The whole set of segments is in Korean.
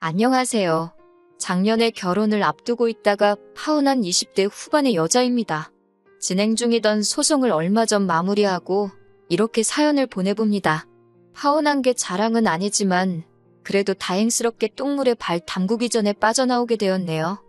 안녕하세요. 작년에 결혼을 앞두고 있다가 파혼한 20대 후반의 여자입니다. 진행 중이던 소송을 얼마 전 마무리하고 이렇게 사연을 보내봅니다. 파혼한 게 자랑은 아니지만 그래도 다행스럽게 똥물에 발 담그기 전에 빠져나오게 되었네요.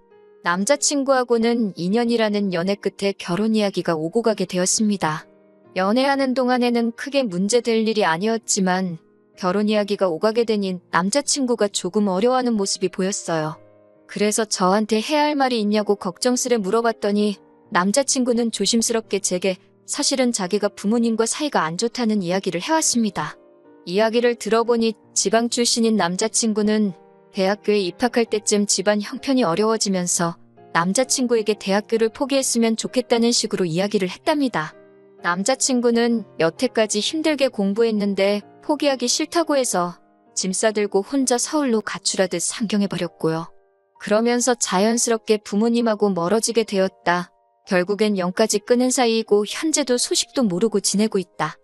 남자친구하고는 2년이라는 연애 끝에 결혼 이야기가 오고 가게 되었습니다. 연애하는 동안에는 크게 문제될 일이 아니었지만 결혼 이야기가 오가게 되니 남자친구가 조금 어려워하는 모습이 보였어요. 그래서 저한테 해야 할 말이 있냐고 걱정스레 물어봤더니 남자친구는 조심스럽게 제게 사실은 자기가 부모님과 사이가 안 좋다는 이야기를 해왔습니다. 이야기를 들어보니 지방 출신인 남자친구는 대학교에 입학할 때쯤 집안 형편이 어려워지면서 남자친구에게 대학교를 포기했으면 좋겠다는 식으로 이야기를 했답니다. 남자친구는 여태까지 힘들게 공부했는데 포기하기 싫다고 해서 짐 싸들고 혼자 서울로 가출하듯 상경해버렸고요. 그러면서 자연스럽게 부모님하고 멀어지게 되었다. 결국엔 영까지 끊은 사이이고 현재도 소식도 모르고 지내고 있다.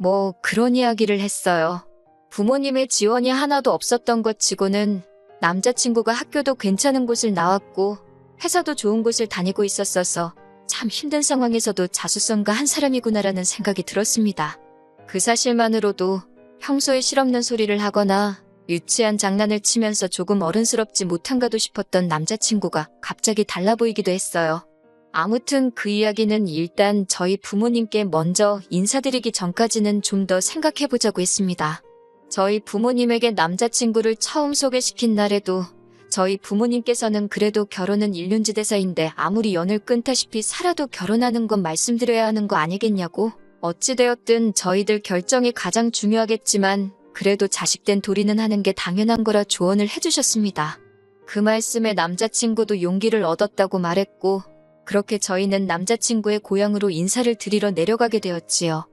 뭐 그런 이야기를 했어요. 부모님의 지원이 하나도 없었던 것 치고는 남자친구가 학교도 괜찮은 곳을 나왔고 회사도 좋은 곳을 다니고 있었어서 참 힘든 상황에서도 자수성가 한 사람이구나라는 생각이 들었습니다. 그 사실만으로도 평소에 실없는 소리를 하거나 유치한 장난을 치면서 조금 어른스럽지 못한가도 싶었던 남자친구가 갑자기 달라 보이기도 했어요. 아무튼 그 이야기는 일단 저희 부모님께 먼저 인사드리기 전까지는 좀 더 생각해보자고 했습니다. 저희 부모님에게 남자친구를 처음 소개시킨 날에도 저희 부모님께서는 그래도 결혼은 일륜지대사인데 아무리 연을 끊다시피 살아도 결혼하는 건 말씀드려야 하는 거 아니겠냐고 어찌되었든 저희들 결정이 가장 중요하겠지만 그래도 자식된 도리는 하는 게 당연한 거라 조언을 해주셨습니다. 그 말씀에 남자친구도 용기를 얻었다고 말했고 그렇게 저희는 남자친구의 고향으로 인사를 드리러 내려가게 되었지요.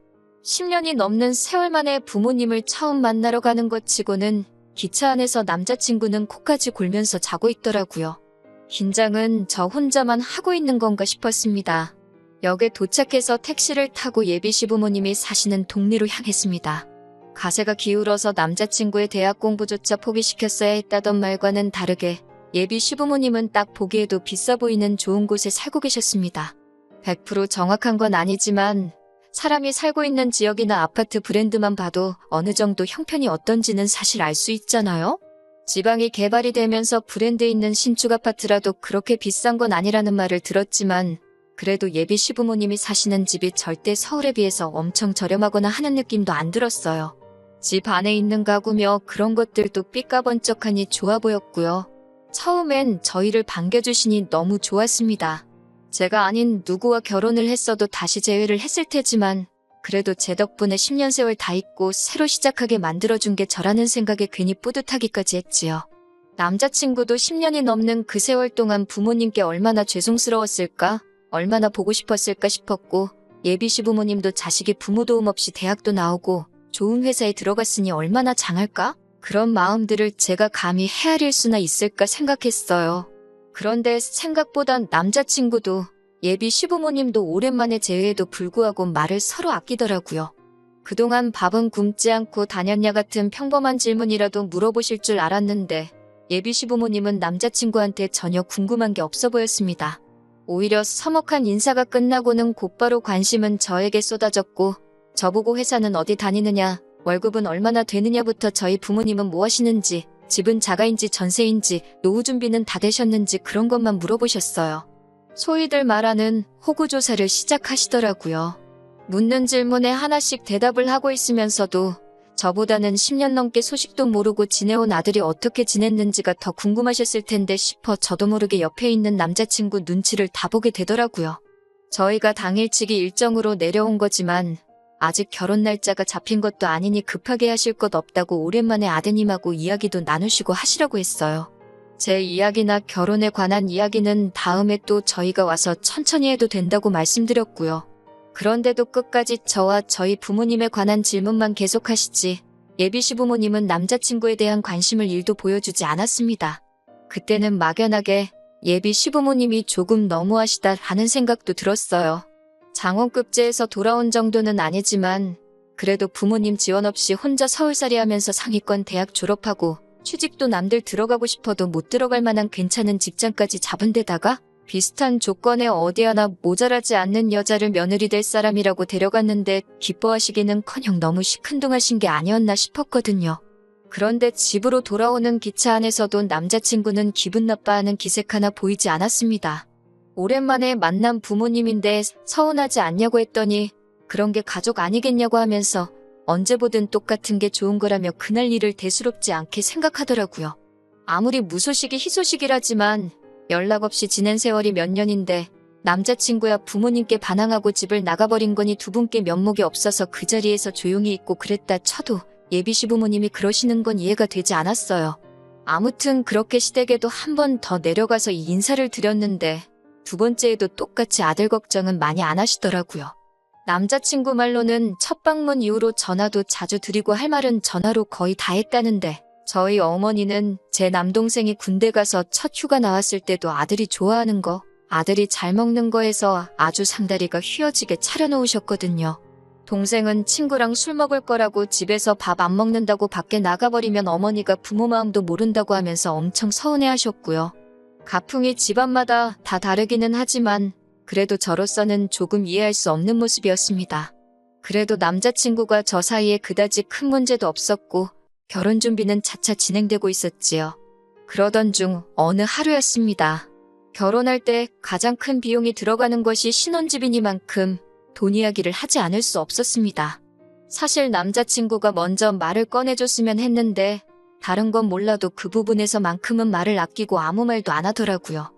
10년이 넘는 세월 만에 부모님을 처음 만나러 가는 것 치고는 기차 안에서 남자친구는 코까지 골면서 자고 있더라고요. 긴장은 저 혼자만 하고 있는 건가 싶었습니다. 역에 도착해서 택시를 타고 예비 시부모님이 사시는 동네로 향했습니다. 가세가 기울어서 남자친구의 대학 공부조차 포기시켰어야 했다던 말과는 다르게 예비 시부모님은 딱 보기에도 비싸 보이는 좋은 곳에 살고 계셨습니다. 100% 정확한 건 아니지만 사람이 살고 있는 지역이나 아파트 브랜드만 봐도 어느 정도 형편이 어떤지는 사실 알 수 있잖아요? 지방이 개발이 되면서 브랜드 있는 신축 아파트라도 그렇게 비싼 건 아니라는 말을 들었지만 그래도 예비 시부모님이 사시는 집이 절대 서울에 비해서 엄청 저렴하거나 하는 느낌도 안 들었어요. 집 안에 있는 가구며 그런 것들도 삐까번쩍하니 좋아 보였고요. 처음엔 저희를 반겨주시니 너무 좋았습니다. 제가 아닌 누구와 결혼을 했어도 다시 재회를 했을 테지만 그래도 제 덕분에 10년 세월 다 잊고 새로 시작하게 만들어준 게 저라는 생각에 괜히 뿌듯하기까지 했지요. 남자친구도 10년이 넘는 그 세월 동안 부모님께 얼마나 죄송스러웠을까, 얼마나 보고 싶었을까 싶었고 예비 시부모님도 자식이 부모 도움 없이 대학도 나오고 좋은 회사에 들어갔으니 얼마나 장할까? 그런 마음들을 제가 감히 헤아릴 수나 있을까 생각했어요. 그런데 생각보단 남자친구도 예비 시부모님도 오랜만에 재회에도 불구하고 말을 서로 아끼더라고요. 그동안 밥은 굶지 않고 다녔냐 같은 평범한 질문이라도 물어보실 줄 알았는데 예비 시부모님은 남자친구한테 전혀 궁금한 게 없어 보였습니다. 오히려 서먹한 인사가 끝나고는 곧바로 관심은 저에게 쏟아졌고 저보고 회사는 어디 다니느냐, 월급은 얼마나 되느냐부터 저희 부모님은 뭐 하시는지, 집은 자가인지 전세인지, 노후 준비는 다 되셨는지 그런 것만 물어보셨어요. 소위들 말하는 호구조사를 시작하시더라고요. 묻는 질문에 하나씩 대답을 하고 있으면서도 저보다는 10년 넘게 소식도 모르고 지내온 아들이 어떻게 지냈는지가 더 궁금하셨을 텐데 싶어 저도 모르게 옆에 있는 남자친구 눈치를 다 보게 되더라고요. 저희가 당일치기 일정으로 내려온 거지만 아직 결혼 날짜가 잡힌 것도 아니니 급하게 하실 것 없다고 오랜만에 아드님하고 이야기도 나누시고 하시라고 했어요. 제 이야기나 결혼에 관한 이야기는 다음에 또 저희가 와서 천천히 해도 된다고 말씀드렸고요. 그런데도 끝까지 저와 저희 부모님에 관한 질문만 계속하시지 예비 시부모님은 남자친구에 대한 관심을 일도 보여주지 않았습니다. 그때는 막연하게 예비 시부모님이 조금 너무하시다 하는 생각도 들었어요. 장원급제에서 돌아온 정도는 아니지만 그래도 부모님 지원 없이 혼자 서울살이 하면서 상위권 대학 졸업하고 취직도 남들 들어가고 싶어도 못 들어갈 만한 괜찮은 직장까지 잡은 데다가 비슷한 조건에 어디 하나 모자라지 않는 여자를 며느리 될 사람이라고 데려갔는데 기뻐하시기는커녕 너무 시큰둥하신 게 아니었나 싶었거든요. 그런데 집으로 돌아오는 기차 안에서도 남자친구는 기분 나빠하는 기색 하나 보이지 않았습니다. 오랜만에 만난 부모님인데 서운하지 않냐고 했더니 그런 게 가족 아니겠냐고 하면서 언제 보든 똑같은 게 좋은 거라며 그날 일을 대수롭지 않게 생각하더라고요. 아무리 무소식이 희소식이라지만 연락 없이 지낸 세월이 몇 년인데 남자친구야 부모님께 반항하고 집을 나가버린 거니 두 분께 면목이 없어서 그 자리에서 조용히 있고 그랬다 쳐도 예비 시부모님이 그러시는 건 이해가 되지 않았어요. 아무튼 그렇게 시댁에도 한 번 더 내려가서 이 인사를 드렸는데 두 번째에도 똑같이 아들 걱정은 많이 안 하시더라고요. 남자친구 말로는 첫 방문 이후로 전화도 자주 드리고 할 말은 전화로 거의 다 했다는데 저희 어머니는 제 남동생이 군대 가서 첫 휴가 나왔을 때도 아들이 좋아하는 거, 아들이 잘 먹는 거에서 아주 상다리가 휘어지게 차려놓으셨거든요. 동생은 친구랑 술 먹을 거라고 집에서 밥 안 먹는다고 밖에 나가버리면 어머니가 부모 마음도 모른다고 하면서 엄청 서운해 하셨고요. 가풍이 집안마다 다 다르기는 하지만 그래도 저로서는 조금 이해할 수 없는 모습이었습니다. 그래도 남자친구가 저 사이에 그다지 큰 문제도 없었고 결혼 준비는 차차 진행되고 있었지요. 그러던 중 어느 하루였습니다. 결혼할 때 가장 큰 비용이 들어가는 것이 신혼집이니만큼 돈 이야기를 하지 않을 수 없었습니다. 사실 남자친구가 먼저 말을 꺼내줬으면 했는데 다른 건 몰라도 그 부분에서만큼은 말을 아끼고 아무 말도 안 하더라고요.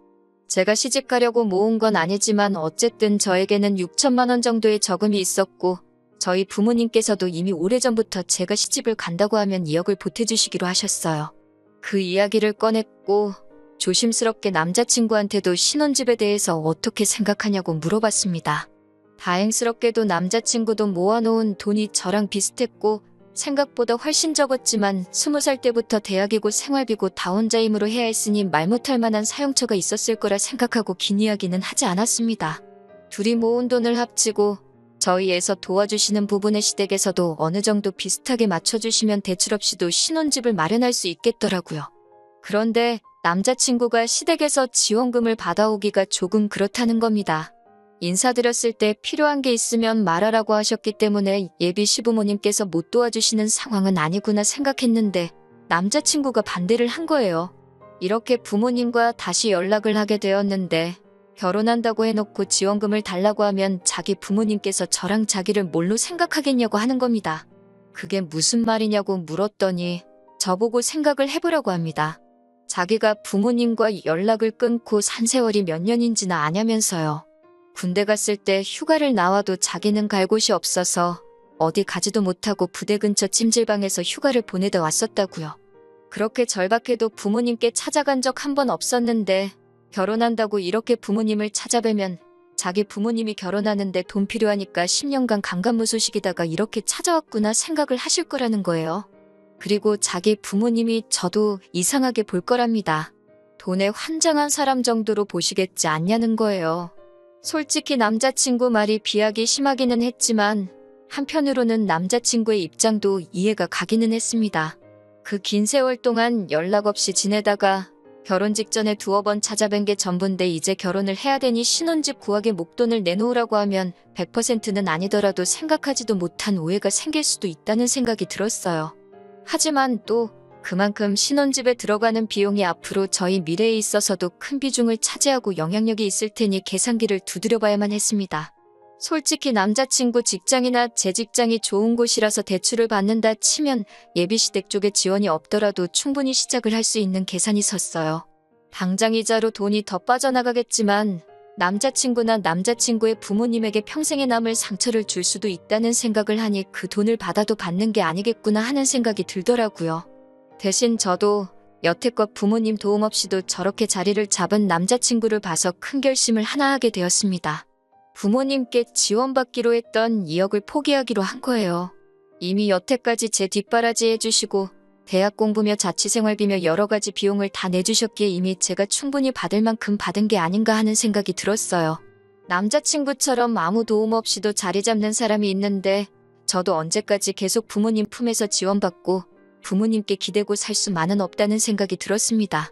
제가 시집 가려고 모은 건 아니지만 어쨌든 저에게는 6천만 원 정도의 저금이 있었고 저희 부모님께서도 이미 오래전부터 제가 시집을 간다고 하면 2억을 보태주시기로 하셨어요. 그 이야기를 꺼냈고 조심스럽게 남자친구한테도 신혼집에 대해서 어떻게 생각하냐고 물어봤습니다. 다행스럽게도 남자친구도 모아놓은 돈이 저랑 비슷했고 생각보다 훨씬 적었지만 스무 살 때부터 대학이고 생활비고 다 혼자 힘으로 해야 했으니 말 못할 만한 사용처가 있었을 거라 생각하고 긴 이야기는 하지 않았습니다. 둘이 모은 돈을 합치고 저희에서 도와주시는 부분의 시댁에서도 어느 정도 비슷하게 맞춰주시면 대출 없이도 신혼집을 마련할 수 있겠더라고요. 그런데 남자친구가 시댁에서 지원금을 받아오기가 조금 그렇다는 겁니다. 인사드렸을 때 필요한 게 있으면 말하라고 하셨기 때문에 예비 시부모님께서 못 도와주시는 상황은 아니구나 생각했는데 남자친구가 반대를 한 거예요. 이렇게 부모님과 다시 연락을 하게 되었는데 결혼한다고 해놓고 지원금을 달라고 하면 자기 부모님께서 저랑 자기를 뭘로 생각하겠냐고 하는 겁니다. 그게 무슨 말이냐고 물었더니 저보고 생각을 해보라고 합니다. 자기가 부모님과 연락을 끊고 산 세월이 몇 년인지나 아냐면서요. 군대 갔을 때 휴가를 나와도 자기는 갈 곳이 없어서 어디 가지도 못하고 부대 근처 찜질방에서 휴가를 보내다 왔었다고요. 그렇게 절박해도 부모님께 찾아간 적 한 번 없었는데 결혼한다고 이렇게 부모님을 찾아뵈면 자기 부모님이 결혼하는데 돈 필요하니까 10년간 강간무소식이다가 이렇게 찾아왔구나 생각을 하실 거라는 거예요. 그리고 자기 부모님이 저도 이상하게 볼 거랍니다. 돈에 환장한 사람 정도로 보시겠지 않냐는 거예요. 솔직히 남자친구 말이 비하기 심하기는 했지만 한편으로는 남자친구의 입장도 이해가 가기는 했습니다. 그 긴 세월 동안 연락 없이 지내다가 결혼 직전에 두어 번 찾아뵌 게 전부인데 이제 결혼을 해야 되니 신혼집 구하게 목돈을 내놓으라고 하면 100%는 아니더라도 생각하지도 못한 오해가 생길 수도 있다는 생각이 들었어요. 하지만 또 그만큼 신혼집에 들어가는 비용이 앞으로 저희 미래에 있어서도 큰 비중을 차지하고 영향력이 있을 테니 계산기를 두드려 봐야만 했습니다. 솔직히 남자친구 직장이나 제 직장이 좋은 곳이라서 대출을 받는다 치면 예비시댁 쪽에 지원이 없더라도 충분히 시작을 할 수 있는 계산이 섰어요. 당장 이자로 돈이 더 빠져나가겠지만 남자친구나 남자친구의 부모님에게 평생에 남을 상처를 줄 수도 있다는 생각을 하니 그 돈을 받아도 받는 게 아니겠구나 하는 생각이 들더라고요. 대신 저도 여태껏 부모님 도움 없이도 저렇게 자리를 잡은 남자친구를 봐서 큰 결심을 하나 하게 되었습니다. 부모님께 지원받기로 했던 2억을 포기하기로 한 거예요. 이미 여태까지 제 뒷바라지 해주시고 대학 공부며 자취생활비며 여러 가지 비용을 다 내주셨기에 이미 제가 충분히 받을 만큼 받은 게 아닌가 하는 생각이 들었어요. 남자친구처럼 아무 도움 없이도 자리 잡는 사람이 있는데 저도 언제까지 계속 부모님 품에서 지원받고 부모님께 기대고 살 수만은 없다는 생각이 들었습니다.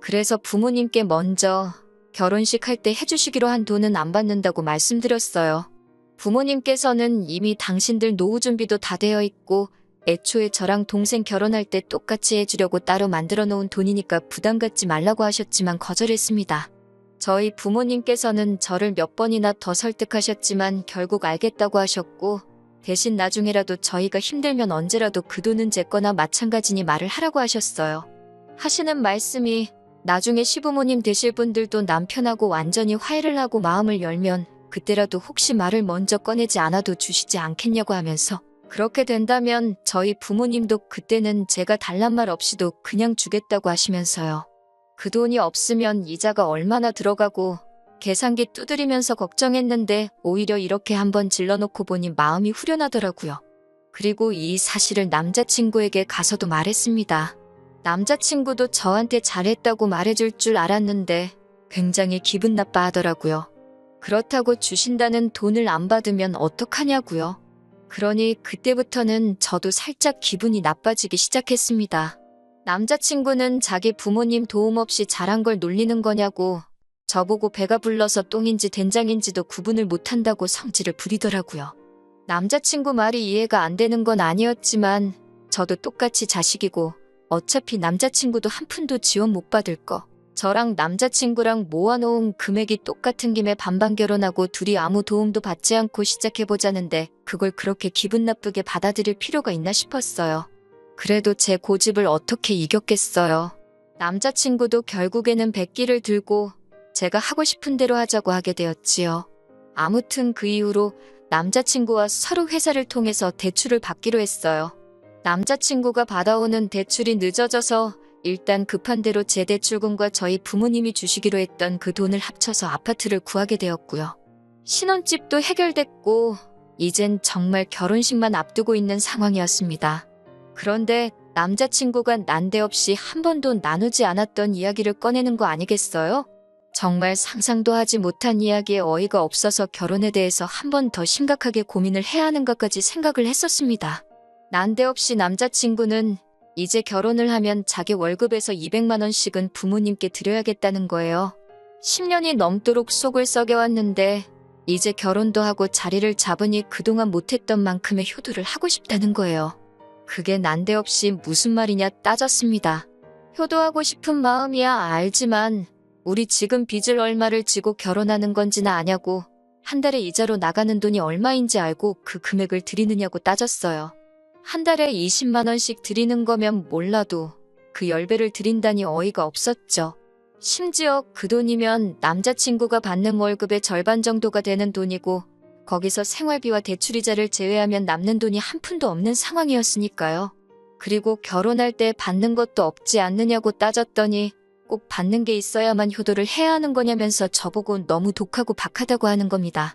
그래서 부모님께 먼저 결혼식 할 때 해주시기로 한 돈은 안 받는다고 말씀드렸어요. 부모님께서는 이미 당신들 노후 준비도 다 되어 있고 애초에 저랑 동생 결혼할 때 똑같이 해주려고 따로 만들어 놓은 돈이니까 부담 갖지 말라고 하셨지만 거절했습니다. 저희 부모님께서는 저를 몇 번이나 더 설득하셨지만 결국 알겠다고 하셨고 대신 나중에라도 저희가 힘들면 언제라도 그 돈은 제 거나 마찬가지니 말을 하라고 하셨어요. 하시는 말씀이 나중에 시부모님 되실 분들도 남편하고 완전히 화해를 하고 마음을 열면 그때라도 혹시 말을 먼저 꺼내지 않아도 주시지 않겠냐고 하면서 그렇게 된다면 저희 부모님도 그때는 제가 달란 말 없이도 그냥 주겠다고 하시면서요. 그 돈이 없으면 이자가 얼마나 들어가고 계산기 두드리면서 걱정했는데 오히려 이렇게 한번 질러놓고 보니 마음이 후련하더라고요. 그리고 이 사실을 남자친구에게 가서도 말했습니다. 남자친구도 저한테 잘했다고 말해줄 줄 알았는데 굉장히 기분 나빠 하더라고요. 그렇다고 주신다는 돈을 안 받으면 어떡하냐고요. 그러니 그때부터는 저도 살짝 기분이 나빠지기 시작했습니다. 남자친구는 자기 부모님 도움 없이 잘한 걸 놀리는 거냐고 저보고 배가 불러서 똥인지 된장인지도 구분을 못한다고 성질을 부리더라고요. 남자친구 말이 이해가 안 되는 건 아니었지만 저도 똑같이 자식이고 어차피 남자친구도 한 푼도 지원 못 받을 거. 저랑 남자친구랑 모아놓은 금액이 똑같은 김에 반반 결혼하고 둘이 아무 도움도 받지 않고 시작해보자는데 그걸 그렇게 기분 나쁘게 받아들일 필요가 있나 싶었어요. 그래도 제 고집을 어떻게 이겼겠어요. 남자친구도 결국에는 백기를 들고 제가 하고 싶은 대로 하자고 하게 되었지요. 아무튼 그 이후로 남자친구와 서로 회사를 통해서 대출을 받기로 했어요. 남자친구가 받아오는 대출이 늦어져서 일단 급한 대로 제 대출금과 저희 부모님이 주시기로 했던 그 돈을 합쳐서 아파트를 구하게 되었고요. 신혼집도 해결됐고 이젠 정말 결혼식만 앞두고 있는 상황이었습니다. 그런데 남자친구가 난데없이 한 번도 나누지 않았던 이야기를 꺼내는 거 아니겠어요? 정말 상상도 하지 못한 이야기에 어이가 없어서 결혼에 대해서 한 번 더 심각하게 고민을 해야 하는 것까지 생각을 했었습니다. 난데없이 남자친구는 이제 결혼을 하면 자기 월급에서 200만원씩은 부모님께 드려야겠다는 거예요. 10년이 넘도록 속을 썩여왔는데 이제 결혼도 하고 자리를 잡으니 그동안 못했던 만큼의 효도를 하고 싶다는 거예요. 그게 난데없이 무슨 말이냐 따졌습니다. 효도하고 싶은 마음이야 알지만 우리 지금 빚을 얼마를 지고 결혼하는 건지나 아냐고 한 달에 이자로 나가는 돈이 얼마인지 알고 그 금액을 드리느냐고 따졌어요. 한 달에 20만 원씩 드리는 거면 몰라도 그 10배를 드린다니 어이가 없었죠. 심지어 그 돈이면 남자친구가 받는 월급의 절반 정도가 되는 돈이고 거기서 생활비와 대출이자를 제외하면 남는 돈이 한 푼도 없는 상황이었으니까요. 그리고 결혼할 때 받는 것도 없지 않느냐고 따졌더니 꼭 받는 게 있어야만 효도를 해야 하는 거냐면서 저보고 너무 독하고 박하다고 하는 겁니다.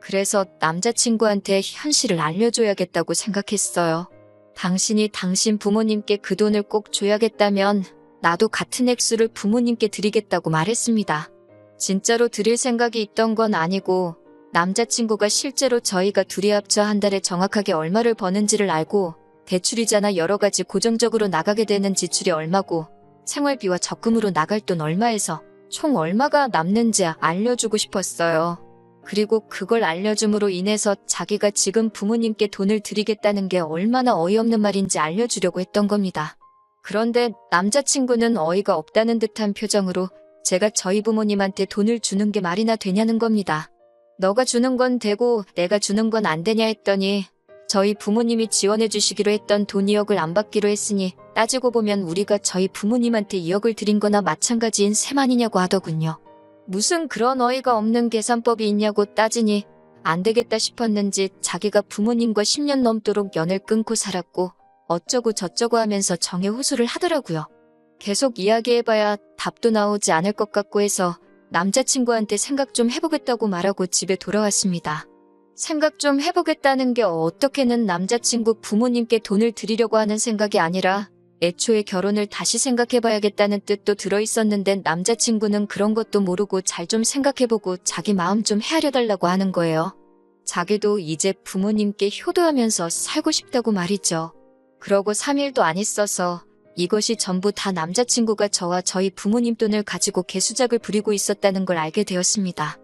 그래서 남자친구한테 현실을 알려줘야겠다고 생각했어요. 당신이 당신 부모님께 그 돈을 꼭 줘야겠다면 나도 같은 액수를 부모님께 드리겠다고 말했습니다. 진짜로 드릴 생각이 있던 건 아니고 남자친구가 실제로 저희가 둘이 합쳐 한 달에 정확하게 얼마를 버는지를 알고 대출이자나 여러 가지 고정적으로 나가게 되는 지출이 얼마고 생활비와 적금으로 나갈 돈 얼마에서 총 얼마가 남는지 알려주고 싶었어요. 그리고 그걸 알려줌으로 인해서 자기가 지금 부모님께 돈을 드리겠다는 게 얼마나 어이없는 말인지 알려주려고 했던 겁니다. 그런데 남자친구는 어이가 없다는 듯한 표정으로 제가 저희 부모님한테 돈을 주는 게 말이나 되냐는 겁니다. 너가 주는 건 되고 내가 주는 건 안 되냐 했더니 저희 부모님이 지원해 주시기로 했던 돈 2억을 안 받기로 했으니 따지고 보면 우리가 저희 부모님한테 2억을 드린 거나 마찬가지인 셈 아니냐고 하더군요. 무슨 그런 어이가 없는 계산법이 있냐고 따지니 안 되겠다 싶었는지 자기가 부모님과 10년 넘도록 연을 끊고 살았고 어쩌고 저쩌고 하면서 정에 호소를 하더라고요. 계속 이야기해봐야 답도 나오지 않을 것 같고 해서 남자친구한테 생각 좀 해보겠다고 말하고 집에 돌아왔습니다. 생각 좀 해보겠다는 게 어떻게는 남자친구 부모님께 돈을 드리려고 하는 생각이 아니라 애초에 결혼을 다시 생각해봐야겠다는 뜻도 들어있었는데 남자친구는 그런 것도 모르고 잘 좀 생각해보고 자기 마음 좀 헤아려달라고 하는 거예요. 자기도 이제 부모님께 효도하면서 살고 싶다고 말이죠. 그러고 3일도 안 있어서 이것이 전부 다 남자친구가 저와 저희 부모님 돈을 가지고 개수작을 부리고 있었다는 걸 알게 되었습니다.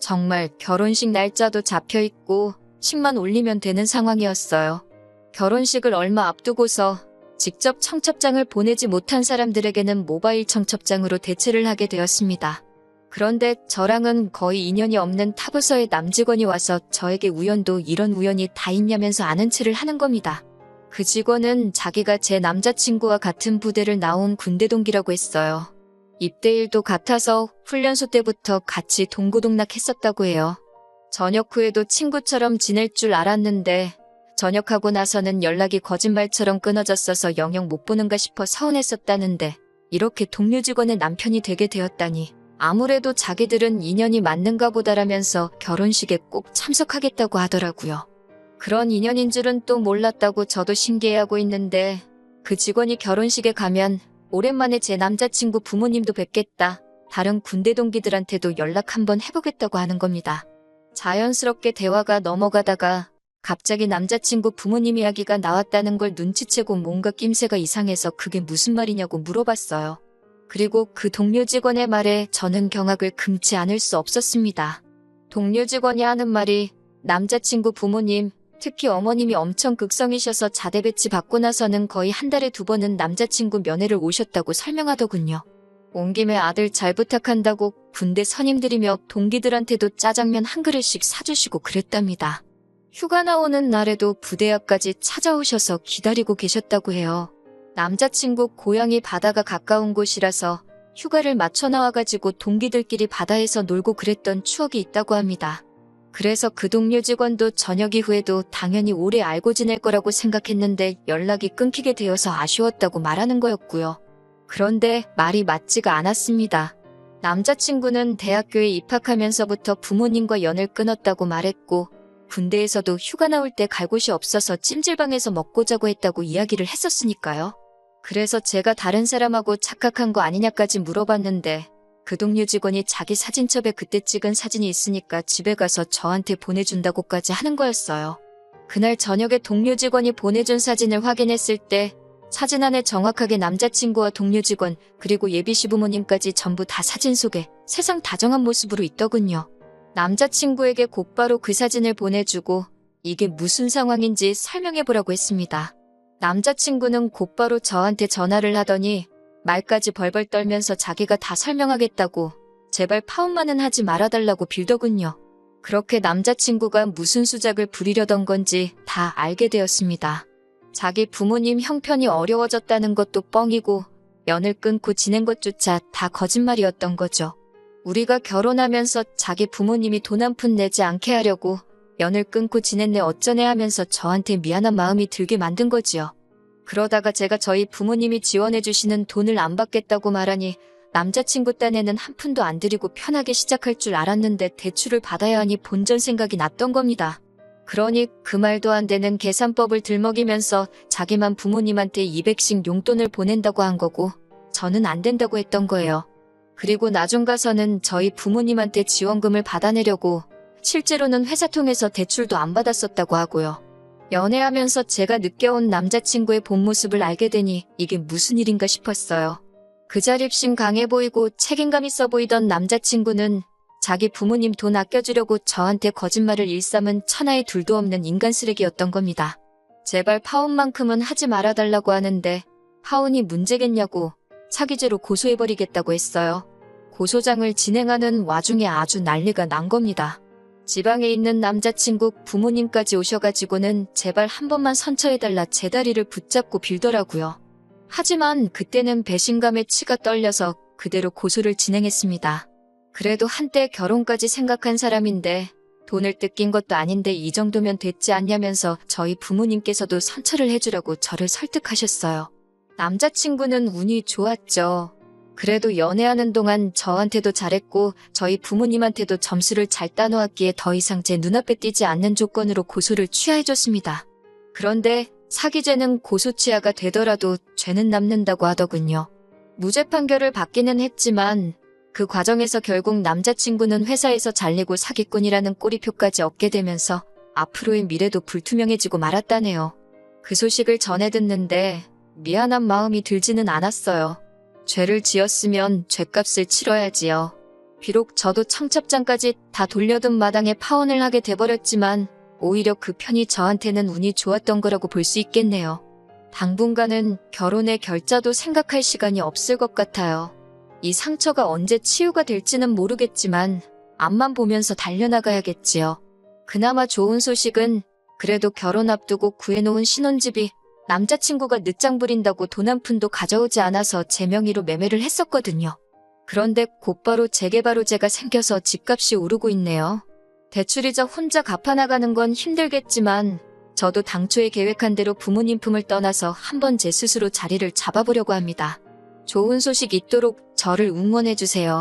정말 결혼식 날짜도 잡혀 있고 10만 올리면 되는 상황이었어요. 결혼식을 얼마 앞두고서 직접 청첩장을 보내지 못한 사람들에게는 모바일 청첩장으로 대체를 하게 되었습니다. 그런데 저랑은 거의 인연이 없는 타부서의 남직원이 와서 저에게 우연도 이런 우연이 다 있냐면서 아는 체를 하는 겁니다. 그 직원은 자기가 제 남자친구와 같은 부대를 나온 군대 동기라고 했어요. 입대일도 같아서 훈련소 때부터 같이 동고동락했었다고 해요. 전역 후에도 친구처럼 지낼 줄 알았는데 전역하고 나서는 연락이 거짓말처럼 끊어졌어서 영영 못 보는가 싶어 서운했었다는데 이렇게 동료 직원의 남편이 되게 되었다니 아무래도 자기들은 인연이 맞는가 보다라면서 결혼식에 꼭 참석하겠다고 하더라고요. 그런 인연인 줄은 또 몰랐다고 저도 신기해하고 있는데 그 직원이 결혼식에 가면 오랜만에 제 남자친구 부모님도 뵙겠다. 다른 군대 동기들한테도 연락 한번 해보겠다고 하는 겁니다. 자연스럽게 대화가 넘어가다가 갑자기 남자친구 부모님 이야기가 나왔다는 걸 눈치채고 뭔가 낌새가 이상해서 그게 무슨 말이냐고 물어봤어요. 그리고 그 동료 직원의 말에 저는 경악을 금치 않을 수 없었습니다. 동료 직원이 하는 말이 남자친구 부모님, 특히 어머님이 엄청 극성이셔서 자대 배치 받고 나서는 거의 한 달에 두 번은 남자친구 면회를 오셨다고 설명하더군요. 온 김에 아들 잘 부탁한다고 군대 선임들이며 동기들한테도 짜장면 한 그릇씩 사주시고 그랬답니다. 휴가 나오는 날에도 부대 앞까지 찾아오셔서 기다리고 계셨다고 해요. 남자친구 고향이 바다가 가까운 곳이라서 휴가를 맞춰 나와가지고 동기들끼리 바다에서 놀고 그랬던 추억이 있다고 합니다. 그래서 그 동료 직원도 저녁 이후에도 당연히 오래 알고 지낼 거라고 생각했는데 연락이 끊기게 되어서 아쉬웠다고 말하는 거였고요. 그런데 말이 맞지가 않았습니다. 남자친구는 대학교에 입학하면서부터 부모님과 연을 끊었다고 말했고 군대에서도 휴가 나올 때 갈 곳이 없어서 찜질방에서 먹고 자고 했다고 이야기를 했었으니까요. 그래서 제가 다른 사람하고 착각한 거 아니냐까지 물어봤는데 그 동료 직원이 자기 사진첩에 그때 찍은 사진이 있으니까 집에 가서 저한테 보내준다고까지 하는 거였어요. 그날 저녁에 동료 직원이 보내준 사진을 확인했을 때 사진 안에 정확하게 남자친구와 동료 직원 그리고 예비 시부모님까지 전부 다 사진 속에 세상 다정한 모습으로 있더군요. 남자친구에게 곧바로 그 사진을 보내주고 이게 무슨 상황인지 설명해보라고 했습니다. 남자친구는 곧바로 저한테 전화를 하더니 말까지 벌벌 떨면서 자기가 다 설명하겠다고 제발 파혼만은 하지 말아달라고 빌더군요. 그렇게 남자친구가 무슨 수작을 부리려던 건지 다 알게 되었습니다. 자기 부모님 형편이 어려워졌다는 것도 뻥이고 연을 끊고 지낸 것조차 다 거짓말이었던 거죠. 우리가 결혼하면서 자기 부모님이 돈 한 푼 내지 않게 하려고 연을 끊고 지냈네 어쩌네 하면서 저한테 미안한 마음이 들게 만든 거지요. 그러다가 제가 저희 부모님이 지원해주시는 돈을 안 받겠다고 말하니 남자친구 딴에는 한 푼도 안 드리고 편하게 시작할 줄 알았는데 대출을 받아야 하니 본전 생각이 났던 겁니다. 그러니 그 말도 안 되는 계산법을 들먹이면서 자기만 부모님한테 200씩 용돈을 보낸다고 한 거고 저는 안 된다고 했던 거예요. 그리고 나중 가서는 저희 부모님한테 지원금을 받아내려고 실제로는 회사 통해서 대출도 안 받았었다고 하고요. 연애하면서 제가 느껴온 남자친구의 본 모습을 알게 되니 이게 무슨 일인가 싶었어요. 그 자립심 강해 보이고 책임감 있어 보이던 남자친구는 자기 부모님 돈 아껴주려고 저한테 거짓말을 일삼은 천하의 둘도 없는 인간 쓰레기였던 겁니다. 제발 파혼만큼은 하지 말아달라고 하는데 파혼이 문제겠냐고 사기죄로 고소해버리겠다고 했어요. 고소장을 진행하는 와중에 아주 난리가 난 겁니다. 지방에 있는 남자친구 부모님까지 오셔가지고는 제발 한 번만 선처해달라 제 다리를 붙잡고 빌더라고요. 하지만 그때는 배신감에 치가 떨려서 그대로 고소를 진행했습니다. 그래도 한때 결혼까지 생각한 사람인데 돈을 뜯긴 것도 아닌데 이 정도면 됐지 않냐면서 저희 부모님께서도 선처를 해주라고 저를 설득하셨어요. 남자친구는 운이 좋았죠. 그래도 연애하는 동안 저한테도 잘했고 저희 부모님한테도 점수를 잘 따놓았기에 더 이상 제 눈앞에 띄지 않는 조건으로 고소를 취하해줬습니다. 그런데 사기죄는 고소 취하가 되더라도 죄는 남는다고 하더군요. 무죄 판결을 받기는 했지만 그 과정에서 결국 남자친구는 회사에서 잘리고 사기꾼이라는 꼬리표까지 얻게 되면서 앞으로의 미래도 불투명해지고 말았다네요. 그 소식을 전해 듣는데 미안한 마음이 들지는 않았어요. 죄를 지었으면 죄값을 치러야지요. 비록 저도 청첩장까지 다 돌려둔 마당에 파혼을 하게 돼버렸지만 오히려 그 편이 저한테는 운이 좋았던 거라고 볼 수 있겠네요. 당분간은 결혼의 결자도 생각할 시간이 없을 것 같아요. 이 상처가 언제 치유가 될지는 모르겠지만 앞만 보면서 달려나가야겠지요. 그나마 좋은 소식은 그래도 결혼 앞두고 구해놓은 신혼집이 남자친구가 늦장 부린다고 돈 한 푼도 가져오지 않아서 제 명의로 매매를 했었거든요. 그런데 곧바로 재개발호재가 생겨서 집값이 오르고 있네요. 대출이자 혼자 갚아나가는 건 힘들겠지만 저도 당초에 계획한 대로 부모님 품을 떠나서 한번 제 스스로 자리를 잡아보려고 합니다. 좋은 소식 있도록 저를 응원해주세요.